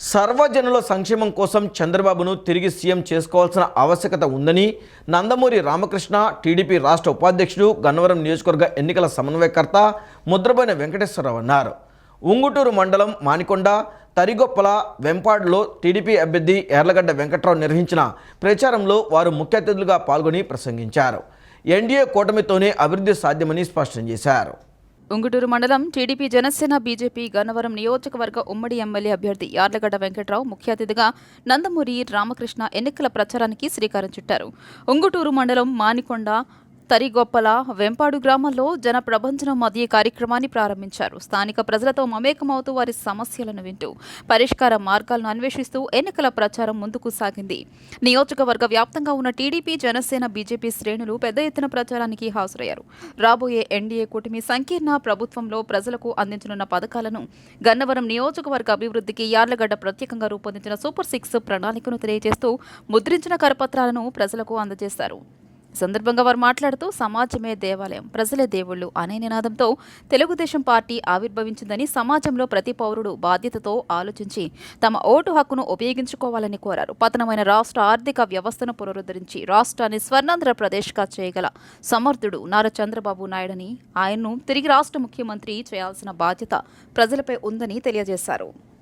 సర్వజనుల సంక్షేమం కోసం చంద్రబాబును తిరిగి సీఎం చేసుకోవాల్సిన ఆవశ్యకత ఉందని నందమూరి రామకృష్ణ టీడీపీ రాష్ట్ర ఉపాధ్యక్షుడు గన్నవరం నియోజకవర్గ ఎన్నికల సమన్వయకర్త ముద్రబోయిన వెంకటేశ్వరరావు అన్నారు. ఉంగుటూరు మండలం మానికొండ తరిగొప్పల వెంపాడులో టీడీపీ అభ్యర్థి ఎర్లగడ్డ వెంకట్రావు నిర్వహించిన ప్రచారంలో వారు ముఖ్య అతిథులుగా పాల్గొని ప్రసంగించారు. ఎన్డీఏ కూటమితోనే అభివృద్ధి సాధ్యమని స్పష్టం చేశారు. ఉంగుటూరు మండలం టీడీపీ జనసేన బీజేపీ గన్నవరం నియోజకవర్గ ఉమ్మడి ఎమ్మెల్యే అభ్యర్థి యార్లగడ్డ వెంకట్రావు ముఖ్య అతిథిగా నందమూరి రామకృష్ణ ఎన్నికల ప్రచారానికి శ్రీకారం చుట్టారు. ఉంగుటూరు మండలం మానికొండ తరిగొప్పల వెంపాడు గ్రామంలో జన ప్రబంధనం మధ్య కార్యక్రమాన్ని ప్రారంభించారు. స్థానిక ప్రజలతో మమేకమవుతూ వారి సమస్యలను వింటూ పరిష్కార మార్గాలను అన్వేషిస్తూ ఎన్నికల ప్రచారం ముందుకు సాగింది. నియోజకవర్గ వ్యాప్తంగా ఉన్న టీడీపీ జనసేన బీజేపీ శ్రేణులు పెద్ద ఎత్తున ప్రచారానికి హాజరయ్యారు. రాబోయే ఎన్డీఏ కూటమి సంకీర్ణ ప్రభుత్వంలో ప్రజలకు అందించనున్న పథకాలను గన్నవరం నియోజకవర్గ అభివృద్ధికి యార్లగడ్డ ప్రత్యేకంగా రూపొందించిన సూపర్ సిక్స్ ప్రణాళికను తెలియజేస్తూ ముద్రించిన కరపత్రాలను ప్రజలకు అందజేశారు. సందర్భంగా వారు మాట్లాడుతూ సమాజమే దేవాలయం ప్రజలే దేవుళ్ళు అనే నినాదంతో తెలుగుదేశం పార్టీ ఆవిర్భవించిందని సమాజంలో ప్రతి పౌరుడు బాధ్యతతో ఆలోచించి తమ ఓటు హక్కును ఉపయోగించుకోవాలని కోరారు. పతనమైన రాష్ట్ర ఆర్థిక వ్యవస్థను పునరుద్ధరించి రాష్ట్రాన్ని స్వర్ణాంధ్రప్రదేశ్గా చేయగల సమర్థుడు నారా చంద్రబాబు నాయుడని ఆయన్ను తిరిగి రాష్ట్ర ముఖ్యమంత్రి చేయాల్సిన బాధ్యత ప్రజలపై ఉందని తెలియజేశారు.